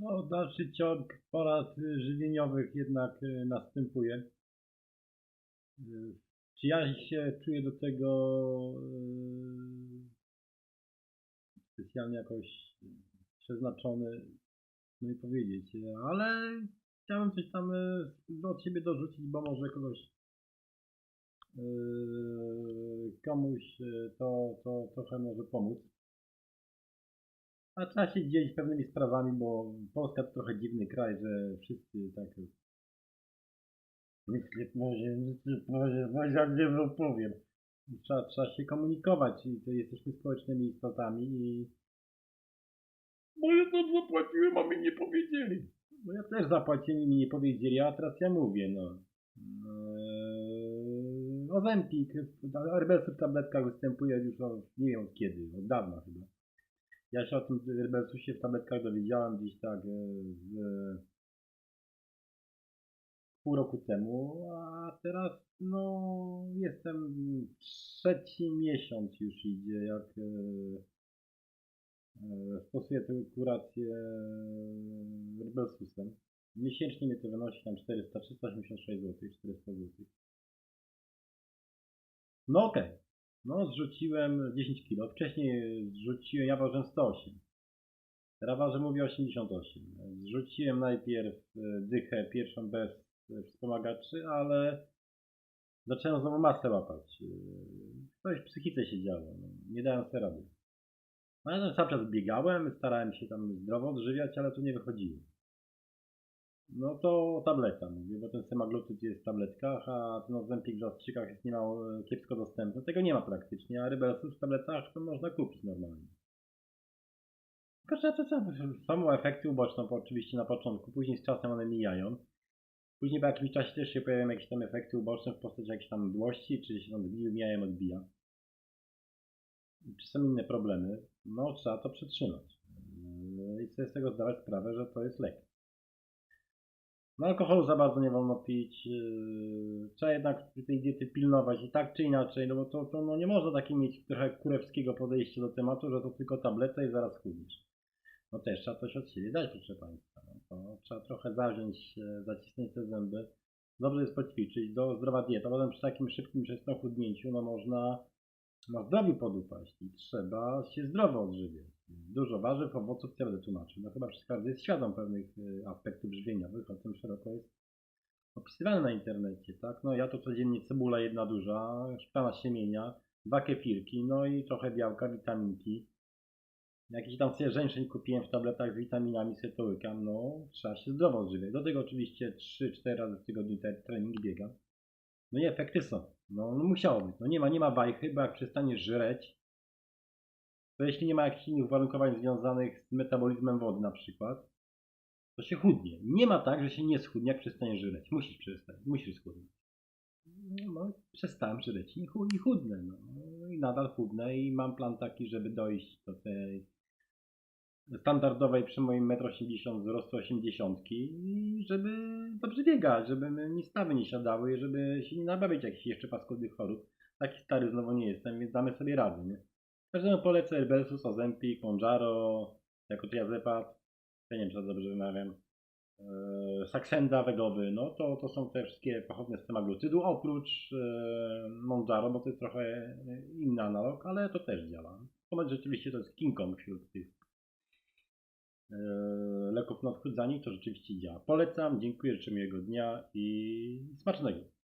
No, dalszy ciąg porad żywieniowych jednak y, następuje. Y, Czy ja się czuję do tego y, specjalnie jakoś przeznaczony, no i powiedzieć, ale chciałem coś tam od siebie dorzucić, bo może kogoś komuś to, to trochę może pomóc. A trzeba się dzielić pewnymi sprawami, bo Polska to trochę dziwny kraj, że wszyscy tak... Może, nikt może, no ja nie opowiem. Trzeba, trzeba się komunikować i to jesteśmy społecznymi istotami i... Bo ja to zapłaciłem, a mi nie powiedzieli. No ja też zapłaciłem i mi nie powiedzieli, a teraz ja mówię, no. Eee, Ozempik, Herbelsu w tabletkach występuje już od, nie wiem od kiedy, od dawna chyba. Ja się o tym Herbelsusie w tabletkach dowiedziałem gdzieś tak e, z pół roku temu, a teraz no jestem trzeci miesiąc już idzie, jak e, e, stosuję tę kurację Herbelsusem. Miesięcznie mnie to wynosi tam 400, 386 zł, 400 zł. No okej. No zrzuciłem 10 kg. Wcześniej zrzuciłem, ja ważyłem 108. Teraz ważę mówię 88. Zrzuciłem najpierw e, dychę pierwszą bez wspomagaczy, ale zacząłem znowu masę łapać. E, Coś w psychice się działo. No, nie dałem sobie rady. No, ale cały czas biegałem, starałem się tam zdrowo odżywiać, ale to nie wychodziło. No to tableta mówię, bo ten semaglutyd jest w tabletkach, a ten ozempik w zastrzykach jest niemal e, kiepsko dostępny. Tego nie ma praktycznie, a rybelsus w tabletach to można kupić normalnie. Tylko są efekty uboczne bo oczywiście na początku, później z czasem one mijają. Później po jakimś czasie też się pojawiają jakieś tam efekty uboczne w postaci jakiejś tam mdłości, czy się tam mijają, odbija. Czy są inne problemy? No trzeba to przetrzymać. Yy, I sobie z tego zdawać sprawę, że to jest lek. No alkoholu za bardzo nie wolno pić. Yy, trzeba jednak tej diety pilnować i tak czy inaczej, no bo to, to no nie można takiego mieć trochę kurewskiego podejścia do tematu, że to tylko tableta i zaraz chudniesz. No też trzeba coś od siebie dać, proszę Państwa. No to trzeba trochę zawziąć, e, zacisnąć te zęby. Dobrze jest poćwiczyć, do zdrowa dieta. Potem przy takim szybkim przez chudnięciu, no można na zdrowiu podupaść i trzeba się zdrowo odżywiać. Dużo warzyw, owoców, co ja będę tłumaczył. No chyba wszystko jest świadom pewnych y, aspektów żywieniowych, o tym szeroko jest opisywane na internecie, tak? No ja to codziennie cebula jedna duża, szklana siemienia, dwa kefirki, no i trochę białka, witaminki. Jakiś tam sobie żeńszeń kupiłem w tabletach z witaminami, sobie to łykam, no trzeba się zdrowo odżywiać. Do tego oczywiście 3-4 razy w tygodniu te trening biegam. No i efekty są. No, no musiało być. No nie ma, nie ma wajchy, bo jak przestaniesz żreć, to jeśli nie ma jakichś innych uwarunkowań związanych z metabolizmem wody na przykład, to się chudnie. Nie ma tak, że się nie schudnie, jak przestaniesz żreć. Musisz przestać, musisz schudnąć. No, no przestałem żreć i, i chudnę. No. I nadal chudnę i mam plan taki, żeby dojść do tej standardowej przy moim 1,80 m wzrostu 80 i żeby dobrze biegać, żeby mi stawy nie siadały i żeby się nie nabawiać jakichś jeszcze paskudnych chorób. Taki stary znowu nie jestem, więc damy sobie radę, nie? Każdemu polecę Herbelsus, Ozempic, Monjaro, jako triazepam, ja nie wiem, czy to dobrze wymawiam, eee, Saxenda wegowy, no to, to są te wszystkie pochodne z semaglucydu, oprócz e, Monjaro, bo to jest trochę inny analog, ale to też działa. Ponoć rzeczywiście to jest King Kong wśród tych e, leków na odchudzanie, to rzeczywiście działa. Polecam, dziękuję, życzę miłego dnia i smacznego.